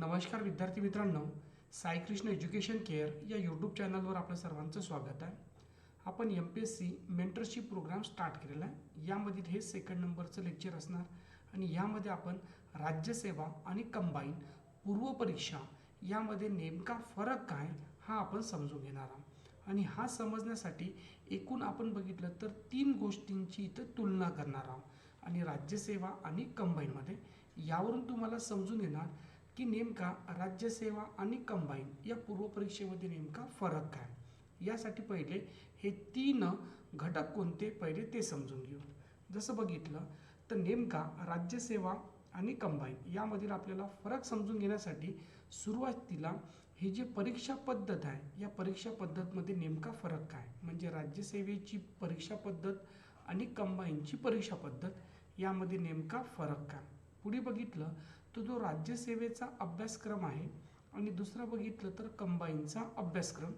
नमस्कार विद्यार्थी मित्रांनो साईकृष्ण एज्युकेशन केअर या यूट्यूब चॅनलवर आपलं सर्वांचं स्वागत आहे. आपण M P S C mentorship program start केलेला आहे. यामध्ये हे सेकंड नंबरचं लेक्चर असणार आणि यामध्ये आपण राज्यसेवा आणि कंबाईन पूर्वपरीक्षा यामध्ये नेमका फरक काय हा आपण समजून घेणार आहोत. आणि हा समजण्यासाठी एकूण आपण बघितलं तर तीन गोष्टींची इथं तुलना करणार आहोत. आणि राज्यसेवा आणि कंबाईनमध्ये यावरून तुम्हाला समजून येणार की नेमका राज्यसेवा आणि कंबाईन या पूर्वपरीक्षेमध्ये नेमका फरक काय? यासाठी पहिले हे तीन घटक कोणते? पहिले ते समजून घेऊ. जसं बघितलं तर नेमका राज्यसेवा आणि कंबाईन यामधील आपल्याला फरक समजून घेण्यासाठी सुरुवातीला ही जी परीक्षा पद्धत आहे या परीक्षा पद्धतमध्ये नेमका फरक काय? म्हणजे राज्यसेवेची परीक्षा पद्धत आणि कंबाईनची परीक्षा पद्धत यामध्ये नेमका फरक काय? पुढे बघितलं तर जो राज्यसेवेचा अभ्यासक्रम आहे आणि दुसरा बघितलं तर कंबाईनचा अभ्यासक्रम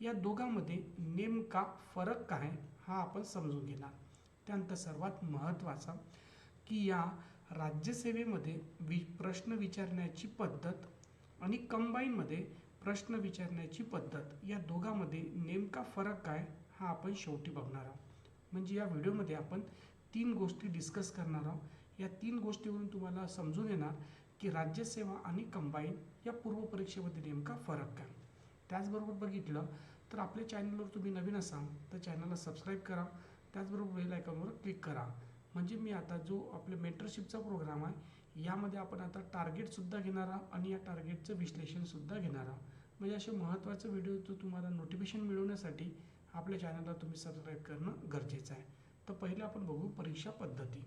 या दोघांमध्ये नेमका फरक काय हा आपण समजून घेणार. त्यानंतर सर्वात महत्त्वाचा की या राज्यसेवेमध्ये वि प्रश्न विचारण्याची पद्धत आणि कंबाईनमध्ये प्रश्न विचारण्याची पद्धत या दोघांमध्ये नेमका फरक काय हा आपण शेवटी बघणार आहोत. म्हणजे या व्हिडिओमध्ये आपण तीन गोष्टी डिस्कस करणार आहोत. या तीन गोष्टीवरून तुम्हाला समजून येणार की राज्यसेवा आणि कंबाईन या पूर्वपरीक्षेमध्ये नेमका फरक काय? त्याचबरोबर बघितलं तर आपल्या चॅनलवर तुम्ही नवीन असाल तर चॅनलला सबस्क्राईब करा. त्याचबरोबर बेल आयकॉनवर क्लिक करा. म्हणजे मी आता जो आपल्या मेंटरशिपचा प्रोग्राम आहे यामध्ये आपण आता टार्गेटसुद्धा घेणार आहोत आणि या टार्गेटचं विश्लेषणसुद्धा घेणार आहोत. म्हणजे असे महत्त्वाचे व्हिडिओ तो तुम्हाला नोटिफिकेशन मिळवण्यासाठी आपल्या चॅनलला तुम्ही सबस्क्राईब करणं गरजेचं आहे. तर पहिले आपण बघू परीक्षा पद्धती.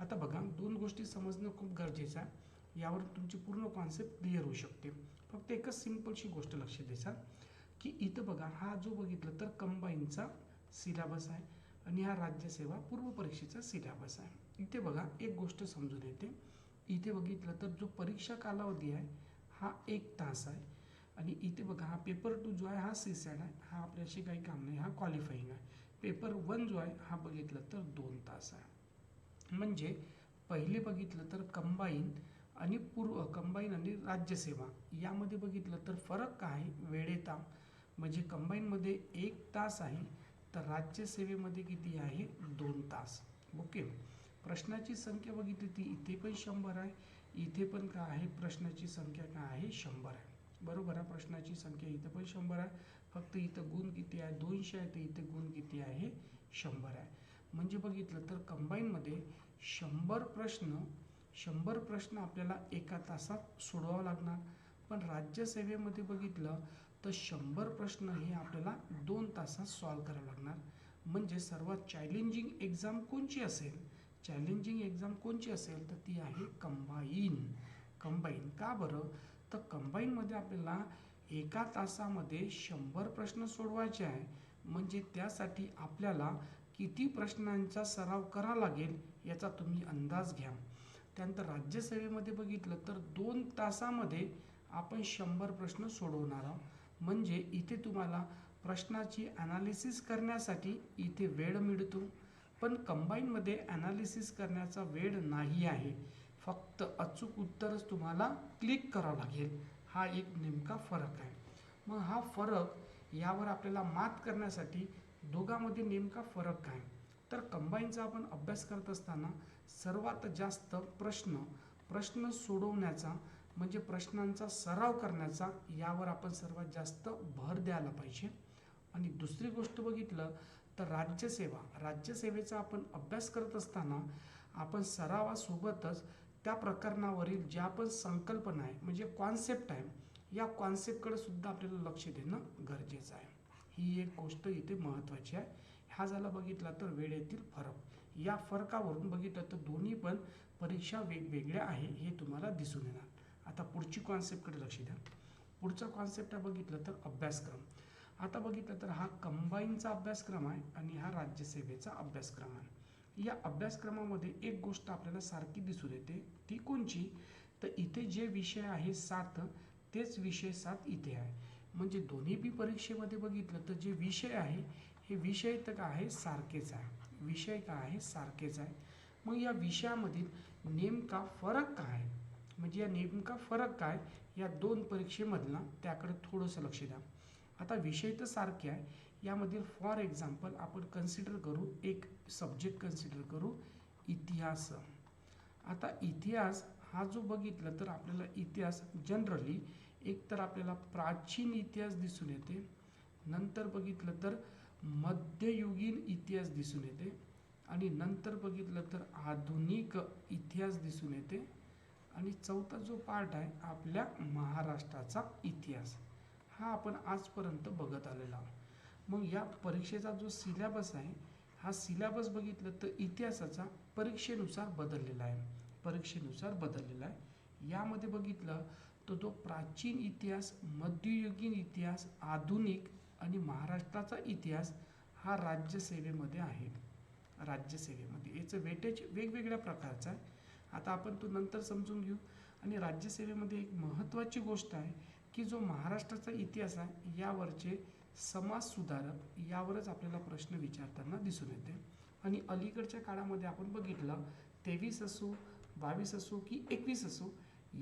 आता बघा दोन गोष्टी समजणं खूप गरजेचं आहे. यावर तुमची पूर्ण कॉन्सेप्ट क्लिअर होऊ शकते. फक्त एकच सिम्पलशी गोष्ट लक्ष द्यायचा की इथं बघा हा जो बघितलं तर कंबाईनचा सिलेबस आहे आणि हा राज्यसेवा पूर्व परीक्षेचा सिलेबस आहे. इथे बघा एक गोष्ट समजून येते. इथे बघितलं तर जो परीक्षा कालावधी आहे हा एक तास आहे. आणि इथे बघा हा पेपर टू जो आहे हा सी सॅड आहे. हा आपल्याशी काही काम नाही हा क्वालिफाईंग आहे. पेपर वन जो आहे हा बघितलं तर दोन तास आहे. म्हणजे पहिले बघितलं तर कंबाईन आणि पूर्व कंबाईन आणि राज्यसेवा यामध्ये बघितलं तर फरक काय? आहे वेळेता म्हणजे कंबाईनमध्ये एक तास आहे तर राज्यसेवेमध्ये किती आहे? दोन तास. ओके प्रश्नाची संख्या बघितली ती इथे पण शंभर आहे इथे पण काय आहे? प्रश्नाची संख्या काय आहे? शंभर आहे. बरोबर आहे प्रश्नाची संख्या इथं पण शंभर आहे. फक्त इथं गुण किती आहे? दोनशे आहे तर इथे गुण किती आहे? शंभर आहे. म्हणजे बघितलं तर कंबाईनमध्ये शंभर प्रश्न शंभर प्रश्न आपल्याला एका तासात सोडवावं लागणार. पण राज्यसेवेमध्ये बघितलं तर शंभर प्रश्न हे आपल्याला दोन तासात सॉल्व करावं लागणार. म्हणजे सर्वात चॅलेंजिंग एक्झाम कोणची असेल? चॅलेंजिंग एक्झाम कोणची असेल? तर ती आहे कंबाईन कंबाईन का बरं? तर कंबाईनमध्ये आपल्याला एका तासामध्ये शंभर प्रश्न सोडवायचे आहे. म्हणजे त्यासाठी आपल्याला किती प्रश्नांचा सराव करावा लागेल याचा तुम्ही अंदाज घ्या. त्यानंतर राज्यसेवेमध्ये बघितलं तर दोन तासामध्ये आपण शंभर प्रश्न सोडवणार आहोत. म्हणजे इथे तुम्हाला प्रश्नाची ॲनालिसिस करण्यासाठी इथे वेळ मिळतो. पण कंबाईनमध्ये ॲनालिसिस करण्याचा वेळ नाही आहे. फक्त अचूक उत्तरच तुम्हाला क्लिक करावं लागेल. हा एक नेमका फरक आहे. मग हा फरक यावर आपल्याला मात करण्यासाठी दोघांमध्ये नेमका फरक काय? तर कंबाईनचा आपण अभ्यास करत असताना सर्वात जास्त प्रश्न प्रश्न सोडवण्याचा म्हणजे प्रश्नांचा सराव करण्याचा यावर आपण सर्वात जास्त भर द्यायला पाहिजे. आणि दुसरी गोष्ट बघितलं तर राज्यसेवा राज्यसेवेचा आपण अभ्यास करत असताना आपण सरावासोबतच त्या प्रकरणावरील ज्या पण संकल्पना आहे म्हणजे कॉन्सेप्ट आहे या कॉन्सेप्टकडे सुद्धा आपल्याला लक्ष देणं गरजेचं आहे. ही एक गोष्ट इथे महत्त्वाची आहे. हा झाला बघितला तर वेळेतील फरक. या फरकावरून बघितलं तर दोन्ही पण परीक्षा वेगवेगळ्या आहे हे तुम्हाला दिसून येणार. आता पुढची कॉन्सेप्टकडे लक्ष द्या. पुढचा कॉन्सेप्ट आहे बघितलं तर अभ्यासक्रम. आता बघितलं तर हा कंबाईनचा अभ्यासक्रम आहे आणि हा राज्यसेवेचा अभ्यासक्रम आहे. या अभ्यासक्रमामध्ये एक गोष्ट आपल्याला सारखी दिसून येते. ती कोणची? तर इथे जे विषय आहे सात तेच विषय सात इथे आहे. म्हणजे दोन्ही बी परीक्षेमध्ये बघितलं तर जे विषय आहे हे विषय तर काय आहे सारखेच आहे. विषय का आहे सारखेच आहे. मग या विषयामधील नेमका फरक काय आहे? म्हणजे या नेमका फरक काय या दोन परीक्षेमधला त्याकडे थोडंसं लक्ष द्या. आता विषय तर सारखे आहे. यामधील फॉर एक्झाम्पल आपण कन्सिडर करू. एक सब्जेक्ट कन्सिडर करू. इतिहास. आता इतिहास हा जो बघितला तर आपल्याला इतिहास जनरली एक तर आपल्याला प्राचीन इतिहास दिसून येते. नंतर बघितलं तर मध्ययुगीन इतिहास दिसून येते आणि नंतर बघितलं तर आधुनिक इतिहास दिसून येते आणि चौथा जो पार्ट आहे आपल्या महाराष्ट्राचा इतिहास हा आपण आजपर्यंत बघत आलेला आहोत. मग या परीक्षेचा जो सिलेबस आहे हा सिलेबस बघितलं तर इतिहासाचा परीक्षेनुसार बदललेला आहे. परीक्षेनुसार बदललेला आहे. यामध्ये बघितलं तर तो प्राचीन इतिहास मध्ययुगीन इतिहास आधुनिक आणि महाराष्ट्राचा इतिहास हा राज्यसेवेमध्ये आहे. राज्यसेवेमध्ये. याचं वेटेज वेगवेगळ्या प्रकारचं आहे. आता आपण तो नंतर समजून घेऊ. आणि राज्यसेवेमध्ये एक महत्त्वाची गोष्ट आहे की जो महाराष्ट्राचा इतिहास आहे यावरचे समाज सुधारक यावरच आपल्याला प्रश्न विचारताना दिसून येते. आणि अलीकडच्या काळामध्ये आपण बघितलं तेवीस असो बावीस असो की एकवीस असो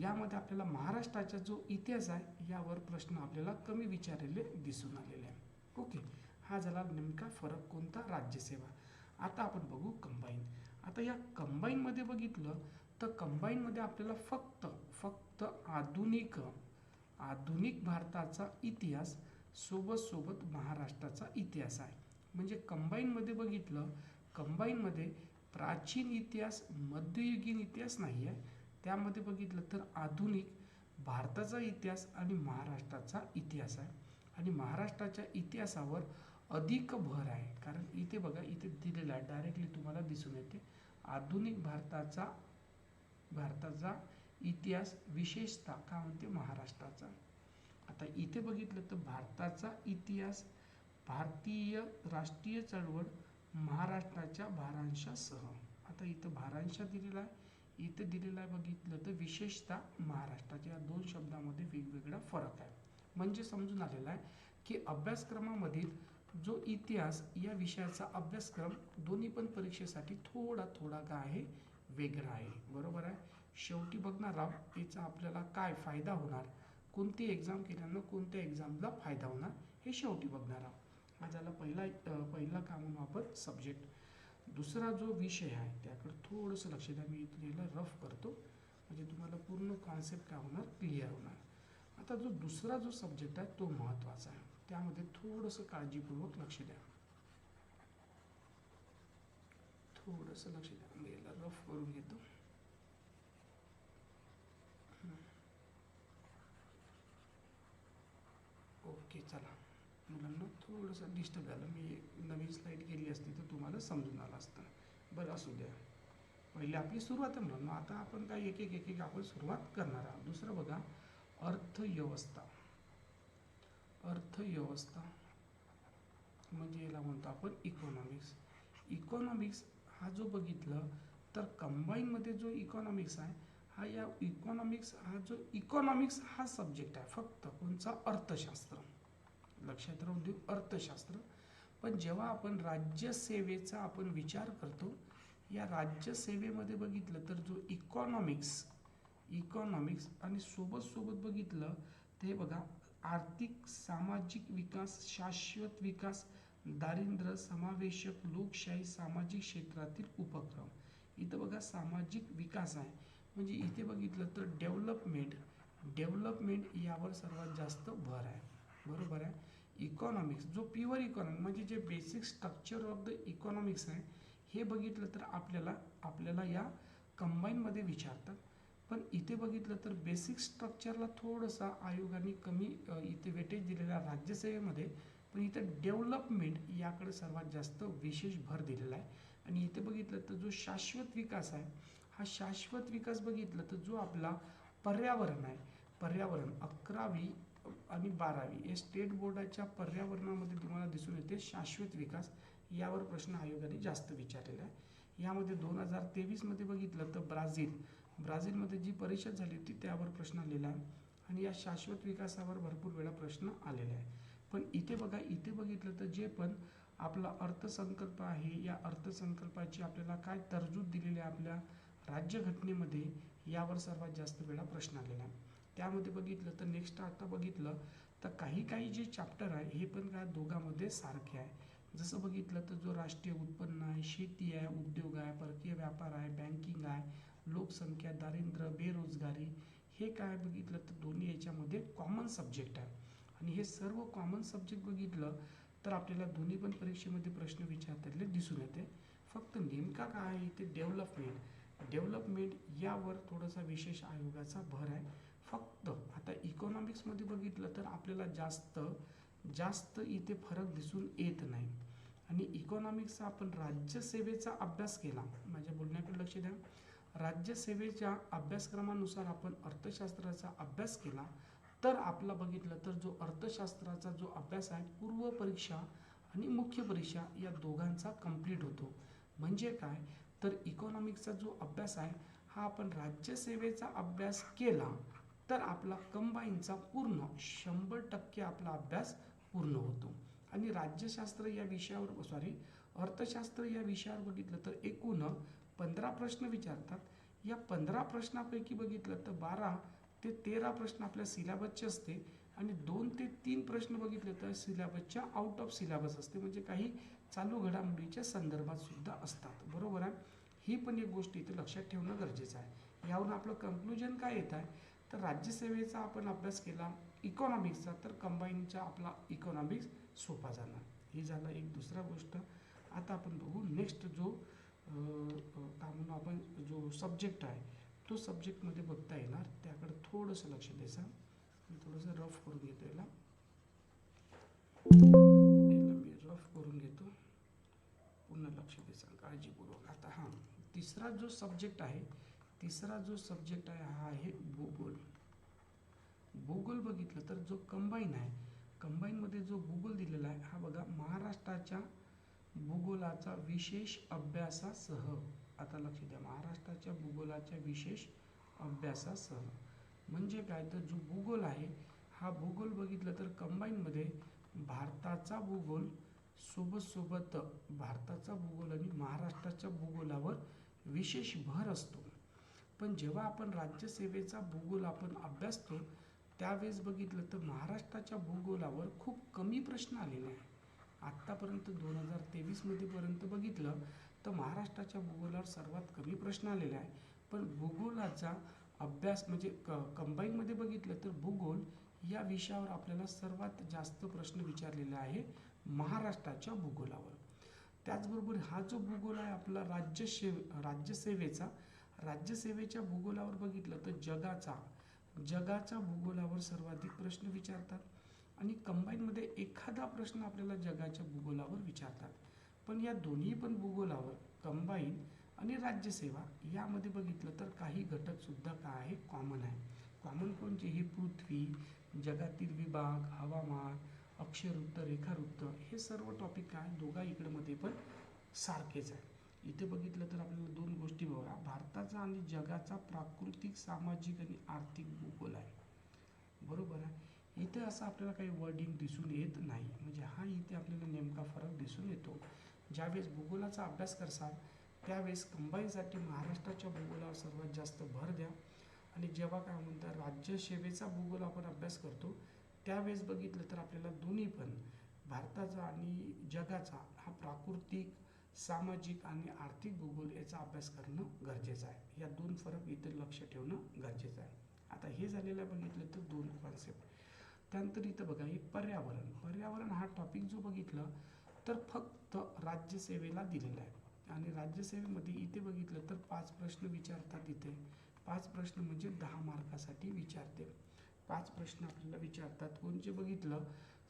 यामध्ये आपल्याला महाराष्ट्राचा जो इतिहास आहे यावर प्रश्न आपल्याला कमी विचारलेले दिसून आलेले आहे ओके हा झाला नेमका फरक कोणता? राज्यसेवा. आता आपण बघू कंबाईन आता या कंबाईनमध्ये बघितलं तर कंबाईनमध्ये आपल्याला फक्त फक्त आधुनिक आधुनिक भारताचा इतिहास सोबत सोबत महाराष्ट्राचा इतिहास आहे. म्हणजे कंबाईनमध्ये बघितलं कंबाईनमध्ये प्राचीन इतिहास मध्ययुगीन इतिहास नाही आहे. त्यामध्ये बघितलं तर आधुनिक भारताचा इतिहास आणि महाराष्ट्राचा इतिहास आहे. आणि महाराष्ट्राच्या इतिहासावर अधिक भर आहे. कारण इथे बघा इथे दिलेलं आहे. डायरेक्टली तुम्हाला दिसून येते. आधुनिक भारताचा भारताचा इतिहास विशेषतः का म्हणते? महाराष्ट्राचा. आता इथे बघितलं तर भारताचा इतिहास भारतीय राष्ट्रीय चळवळ महाराष्ट्राच्या भारांशासह. आता इथं भारांशा दिलेला आहे. इथं दिलेला आहे बघितलं तर विशेषतः महाराष्ट्राच्या या दोन शब्दामध्ये वेगवेगळा फरक आहे. म्हणजे समजून आलेला आहे की अभ्यासक्रमामधील जो इतिहास या विषयाचा अभ्यासक्रम दोन्ही पण परीक्षेसाठी थोडा थोडा का आहे वेगळा आहे. बरोबर आहे? शेवटी बघणार आहोत याचा आपल्याला काय फायदा होणार? कोणती एक्झाम केल्यानं कोणत्या एक्झामला फायदा होणार? हे शेवटी बघणार आहोत. हा झाला पहिला पहिला का म्हणून आपण सब्जेक्ट दुसरा जो विषय आहे त्याकडे थोडंसं लक्ष द्या. मी इथं याला रफ करतो. म्हणजे तुम्हाला पूर्ण कॉन्सेप्ट काय होणार? क्लिअर होणार. आता जो दुसरा जो सब्जेक्ट आहे तो महत्त्वाचा आहे. त्यामध्ये थोडंसं काळजीपूर्वक लक्ष द्या. थोडंसं लक्ष द्या. मी याला रफ करून घेतो. ओके चला. मुलांना थोडंसं डिस्टर्ब झालं. मी नवीन स्लाईड केली असती तर तुम्हाला समजून आलं असतं. बरं असू द्या. पहिले आपली सुरुवात आहे मुलांना आता आपण काय एक एक एक एक आपण सुरुवात करणार आहोत. दुसरं बघा अर्थव्यवस्था. अर्थव्यवस्था म्हणजे याला म्हणतो आपण इकॉनॉमिक्स इकॉनॉमिक्स हा जो बघितलं तर कंबाईनमध्ये जो इकॉनॉमिक्स आहे हा या इकॉनॉमिक्स हा जो इकॉनॉमिक्स हा सब्जेक्ट आहे. फक्त कोणचा अर्थशास्त्र. लक्षात राहून देऊ अर्थशास्त्र. पण जेव्हा आपण राज्यसेवेचा आपण विचार करतो या राज्यसेवेमध्ये बघितलं तर जो इकॉनॉमिक्स इकॉनॉमिक्स आणि सोबत सोबत बघितलं ते बघा आर्थिक सामाजिक विकास शाश्वत विकास दारिद्र्य समावेशक लोकशाही सामाजिक क्षेत्रातील उपक्रम. इथं बघा सामाजिक विकास आहे. म्हणजे इथे बघितलं तर डेव्हलपमेंट डेव्हलपमेंट यावर सर्वात जास्त भर आहे. बरोबर आहे? इकॉनॉमिक्स जो प्युअर इकॉनॉमिक म्हणजे जे basic structure of the economics आहे हे बघितलं तर आपल्याला आपल्याला या कंबाईनमध्ये विचारतात. पण इथे बघितलं तर बेसिक स्ट्रक्चरला थोडंसं आयोगाने कमी इथे वेटेज दिलेला राज्यसेवेमध्ये पण इथं डेव्हलपमेंट याकडे सर्वात जास्त विशेष भर दिलेला आहे. आणि इथे बघितलं तर जो शाश्वत विकास आहे हा शाश्वत विकास बघितलं तर जो आपला पर्यावरण आहे पर्यावरण अकरावी आणि बारावी. या स्टेट बोर्डाच्या पर्यावरणामध्ये तुम्हाला दिसून येते शाश्वत विकास यावर प्रश्न आयोगाने जास्त विचारलेला आहे. यामध्ये दोन हजार तेवीसमध्ये बघितलं तर ब्राझील. ब्राझीलमध्ये जी परिषद झाली होती त्यावर प्रश्न आलेला आहे. आणि या शाश्वत विकासावर भरपूर वेळा प्रश्न आलेला आहे. पण इथे बघा इथे बघितलं तर जे पण आपला अर्थसंकल्प आहे या अर्थसंकल्पाची आपल्याला काय तरजूद दिलेली आहे आपल्या राज्यघटनेमध्ये यावर सर्वात जास्त वेळा प्रश्न आलेला आहे. त्यामध्ये बघितलं तर नेक्स्ट आता बघितलं तर काही काही जे चॅप्टर आहे हे पण काय दोघांमध्ये सारखे आहे. जसं बघितलं तर जो राष्ट्रीय उत्पन्न आहे शेती आहे उद्योग आहे परकीय व्यापार आहे बँकिंग आहे लोकसंख्या दारिद्र्य बेरोजगारी हे काय बघितलं तर दोन्ही याच्यामध्ये कॉमन सब्जेक्ट आहे. आणि हे सर्व कॉमन सब्जेक्ट बघितलं तर आपल्याला दोन्ही पण परीक्षेमध्ये प्रश्न विचारलेले दिसून येते. फक्त नेमका काय आहे इथे डेव्हलपमेंट डेव्हलपमेंट यावर थोडासा विशेष आयोगाचा भर आहे. फक्त आता इकॉनॉमिक्समध्ये बघितलं तर आपल्याला जास्त जास्त इथे फरक दिसून येत नाही. आणि इकॉनॉमिक्सचा आपण राज्यसेवेचा अभ्यास केला माझ्या बोलण्याकडे लक्ष द्या. राज्यसेवेच्या अभ्यासक्रमानुसार आपण अर्थशास्त्राचा अभ्यास केला तर आपला बघितलं तर जो अर्थशास्त्राचा जो अभ्यास आहे पूर्व परीक्षा आणि मुख्य परीक्षा या दोघांचा कंप्लीट होतो. म्हणजे काय? तर इकॉनॉमिक्सचा जो अभ्यास आहे हा आपण राज्यसेवेचा अभ्यास केला तर आपला कंबाईनचा पूर्ण शंभर टक्के आपला अभ्यास पूर्ण होतो. आणि राज्यशास्त्र या विषयावर सॉरी अर्थशास्त्र या विषयावर बघितलं तर एकूण पंधरा प्रश्न विचारतात. या पंधरा प्रश्नापैकी बघितलं तर बारा ते तेरा प्रश्न आपल्या सिलेबसचे असते. आणि दोन ते तीन प्रश्न बघितले तर सिलेबसच्या आउट ऑफ सिलेबस असते. म्हणजे काही चालू घडामोडीच्या संदर्भात सुद्धा असतात. बरोबर आहे? ही पण एक गोष्ट इथे लक्षात ठेवणं गरजेचं आहे. यावरून आपलं कन्क्लुजन काय येत आहे? तर राज्यसेवेचा आपण अभ्यास केला इकॉनॉमिक्सचा तर कंबाईनचा आपला इकॉनॉमिक्स सोपा जाणार हे झालं एक दुसरा गोष्ट. आता आपण बघू नेक्स्ट जो काय म्हणू आपण जो सब्जेक्ट आहे तो सब्जेक्टमध्ये बघता येणार. त्याकडे थोडंसं लक्ष द्यायचं. मी थोडंसं रफ करून घेतो याला. याला मी रफ करून घेतो. पुन्हा लक्ष द्यायचं. काळजीपूर्वक. आता हां तिसरा जो सब्जेक्ट आहे तिसरा जो सब्जेक्ट आहे हा आहे भूगोल. भूगोल बघितलं तर जो कंबाईन आहे कंबाईनमध्ये जो भूगोल दिलेला आहे हा बघा महाराष्ट्राच्या भूगोलाचा विशेष अभ्यासासह. आता लक्ष द्या महाराष्ट्राच्या भूगोलाच्या विशेष अभ्यासासह. म्हणजे काय? तर जो भूगोल आहे हा भूगोल बघितलं तर कंबाईनमध्ये भारताचा भूगोल सोबत सोबत भारताचा भूगोल आणि महाराष्ट्राच्या भूगोलावर विशेष भर असतो. पण जेव्हा आपण राज्यसेवेचा भूगोल आपण अभ्यासतो त्यावेळेस बघितलं तर महाराष्ट्राच्या भूगोलावर खूप कमी प्रश्न आलेले आहे आत्तापर्यंत दोन हजार तेवीसमध्ये पर्यंत बघितलं तर महाराष्ट्राच्या भूगोलावर सर्वात कमी प्रश्न आलेले आहे पण भूगोलाचा अभ्यास म्हणजे क कंबाईनमध्ये बघितलं तर भूगोल या विषयावर आपल्याला सर्वात जास्त प्रश्न विचारलेला आहे महाराष्ट्राच्या भूगोलावर. त्याचबरोबर हा जो भूगोल आहे आपला राज्यसेवे राज्यसेवेचा राज्यसेवेच्या भूगोलावर बघितलं तर जगाचा जगाच्या भूगोलावर सर्वाधिक प्रश्न विचारतात. आणि कंबाईनमध्ये एखादा प्रश्न आपल्याला जगाच्या भूगोलावर विचारतात. पण या दोन्ही पण भूगोलावर कंबाईन आणि राज्यसेवा यामध्ये बघितलं तर काही घटकसुद्धा काय आहे? कॉमन आहे. कॉमन कोणते? हे पृथ्वी जगातील विभाग हवामान अक्षरवृत्त रेखावृत्त हे सर्व टॉपिक काय? दोघा इकडमध्ये पण सारखेच आहे. इथे बघितलं तर आपल्याला दोन गोष्टी बघा. भारताचा आणि जगाचा प्राकृतिक सामाजिक आणि आर्थिक भूगोल आहे. बरोबर आहे? इथे असं आपल्याला काही वर्डिंग दिसून येत नाही. म्हणजे हा इथे आपल्याला नेमका फरक दिसून येतो. ज्यावेळेस भूगोलाचा अभ्यास करसाल त्यावेळेस कंबाईनसाठी महाराष्ट्राच्या भूगोलावर सर्वात जास्त भर द्या. आणि जेव्हा काय म्हणतात राज्यसेवेचा भूगोल आपण अभ्यास करतो त्यावेळेस बघितलं तर आपल्याला दोन्ही पण भारताचा आणि जगाचा हा प्राकृतिक सामाजिक आणि आर्थिक भूगोल याचा अभ्यास करणं गरजेचं आहे. या दोन फरक इथे लक्ष ठेवणं गरजेचं आहे. आता हे झालेलं बघितलं तर दोन कॉन्सेप्ट त्यानंतर इथं बघा हे पर्यावरण. पर्यावरण हा टॉपिक जो बघितलं तर फक्त राज्यसेवेला दिलेला आहे. आणि राज्यसेवेमध्ये इथे बघितलं तर पाच प्रश्न विचारतात इथे. पाच प्रश्न म्हणजे दहा मार्कासाठी विचारते. पाच प्रश्न आपल्याला विचारतात. कोणचे बघितलं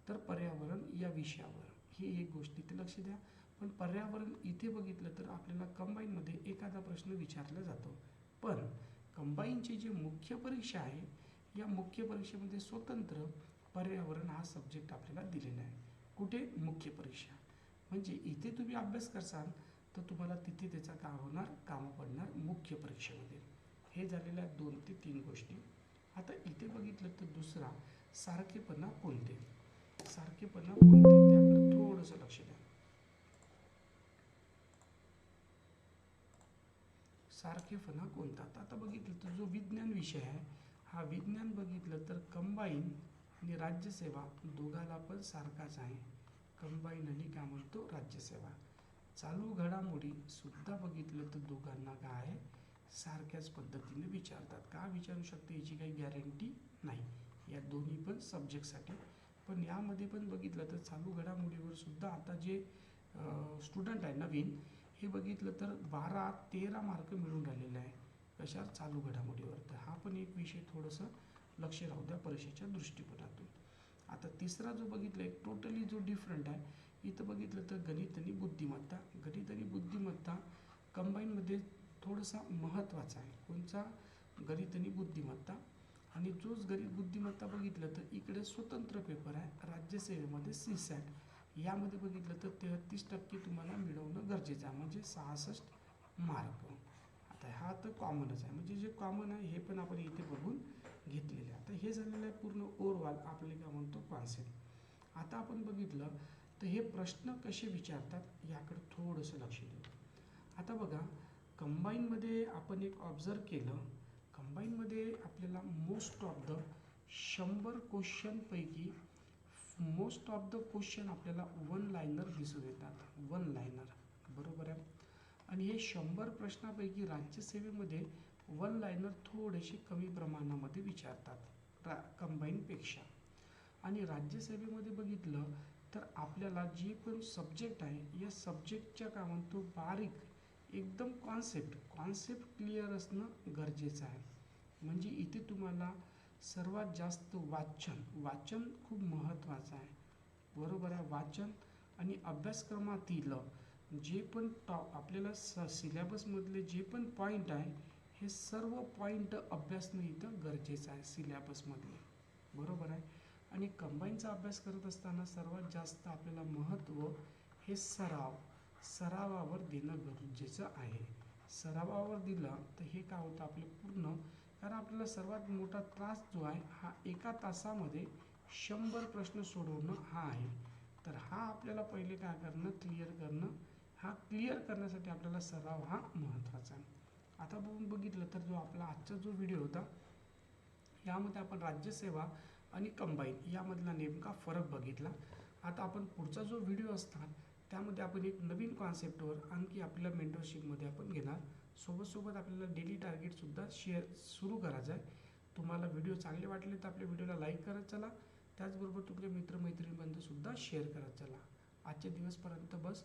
तर पर्यावरण या विषयावर. ही एक गोष्ट इथे लक्ष द्या. पण पर्यावरण इथे बघितलं तर आपल्याला कंबाईनमध्ये एखादा प्रश्न विचारला जातो. पण कंबाईनची जी मुख्य परीक्षा आहे या मुख्य परीक्षेमध्ये स्वतंत्र पर्यावरण हा सब्जेक्ट आपल्याला दिलेला आहे कुठे? मुख्य परीक्षा. म्हणजे इथे तुम्ही अभ्यास करसाल तर तुम्हाला तिथे त्याचा काय होणार? कामं पडणार मुख्य परीक्षेमध्ये. हे झालेल्या दोन ते तीन गोष्टी. आता इथे बघितलं तर दुसरा सारखेपणा कोणते? सारखेपणा कोणते? त्याकडे थोडंसं लक्ष द्या. सारखेपणा कोणता कोणतात? आता बघितलं तर जो विज्ञान विषय आहे हा विज्ञान बघितलं तर कंबाईन आणि राज्यसेवा दोघाला पण सारखाच आहे. कंबाईन आणि काय म्हणतो? राज्यसेवा. चालू घडामोडी सुद्धा बघितलं तर दोघांना काय आहे? सारख्याच पद्धतीने विचारतात. का विचारू शकते याची काही गॅरंटी नाही. या दोन्ही पण सब्जेक्टसाठी पण यामध्ये पण बघितलं तर चालू घडामोडीवर सुद्धा आता जे स्टुडंट आहे नवीन हे बघितलं तर बारा तेरा मार्क मिळून राहिलेले आहे. कशा चालू घडामोडीवर. तर हा पण एक विषय थोडंसं लक्ष राहू द्या परीक्षेच्या दृष्टिकोनातून. आता तिसरा जो बघितला एक टोटली जो डिफरंट आहे इथं बघितलं तर गणित आणि बुद्धिमत्ता. गणित आणि बुद्धिमत्ता कंबाईनमध्ये थोडासा महत्त्वाचा आहे. कोणचा? गणित आणि बुद्धिमत्ता. आणि जोच गणित बुद्धिमत्ता बघितलं तर इकडे स्वतंत्र पेपर आहे राज्यसेवेमध्ये सी सॅट यामध्ये बघितलं तर तेहतीस टक्के तुम्हाला मिळवणं गरजेचं आहे. म्हणजे सहासष्ट मार्क. आता हा तर कॉमनच आहे. म्हणजे जे कॉमन आहे हे पण आपण इथे बघून घेतलेले आहे. आता हे झालेलं आहे पूर्ण ओव्हरऑल आपले काय म्हणतो कॉन्सेप्ट आता आपण बघितलं तर हे प्रश्न कसे विचारतात याकडे थोडंसं लक्ष देऊ. आता बघा कंबाईनमध्ये आपण एक ऑब्झर्व केलं. कंबाईनमध्ये आपल्याला मोस्ट ऑफ द शंभर क्वेश्चनपैकी मोस्ट ऑफ द क्वेश्चन आपल्याला वन लायनर दिसून येतात. वन लायनर बरोबर आहे? आणि हे शंभर प्रश्नापैकी राज्यसेवेमध्ये वन लायनर थोडेसे कमी प्रमाणामध्ये विचारतात. रा कंबाईनपेक्षा आणि राज्यसेवेमध्ये बघितलं तर आपल्याला जे पण सब्जेक्ट आहे या सब्जेक्टच्या काय म्हणतो बारीक एकदम कॉन्सेप्ट कॉन्सेप्ट क्लिअर असणं गरजेचं आहे. म्हणजे इथे तुम्हाला सर्वात जास्त वाचन. वाचन खूप महत्त्वाचं आहे. बरोबर आहे? वाचन आणि अभ्यासक्रमातील जे पण टॉप आपल्याला स सिलॅबसमधले जे पण पॉईंट आहे हे सर्व पॉईंट अभ्यासणं इथं गरजेचं आहे सिलॅबसमधले बरोबर आहे? आणि कंबाईनचा अभ्यास करत असताना सर्वात जास्त आपल्याला महत्त्व हे सराव सरावावर देणं गरजेचं आहे. सरावावर दिलं तर हे काय होतं? आपलं पूर्ण कारण आपल्याला सर्वात मोठा त्रास जो आहे हा एका तासामध्ये शंभर प्रश्न सोडवणं हा आहे. तर हा आपल्याला पहिले काय करणं क्लिअर करणं हा क्लिअर करण्यासाठी आपल्याला सराव हा महत्त्वाचा आहे. आता बघून बघितलं तर जो आपला आजचा जो व्हिडिओ होता यामध्ये आपण राज्यसेवा आणि कंबाईन यामधला नेमका फरक बघितला. आता आपण पुढचा जो व्हिडिओ असणार त्यामध्ये आपण एक नवीन कॉन्सेप्टवर आणखी आपल्या मेंटरशिपमध्ये आपण घेणार. सोबत सोबत आपल्याला डेली टार्गेटसुद्धा शेअर सुरू करायचं आहे. तुम्हाला व्हिडिओ चांगले वाटले तर आपल्या व्हिडिओला लाईक करत चला. त्याचबरोबर तुमच्या मित्रमैत्रिणीपर्यंत सुद्धा शेअर करत चला. आजच्या दिवसपर्यंत बस.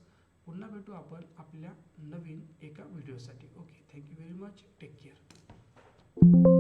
पुन्हा भेटू आपण आपल्या नवीन एका व्हिडिओसाठी okay thank you very much take care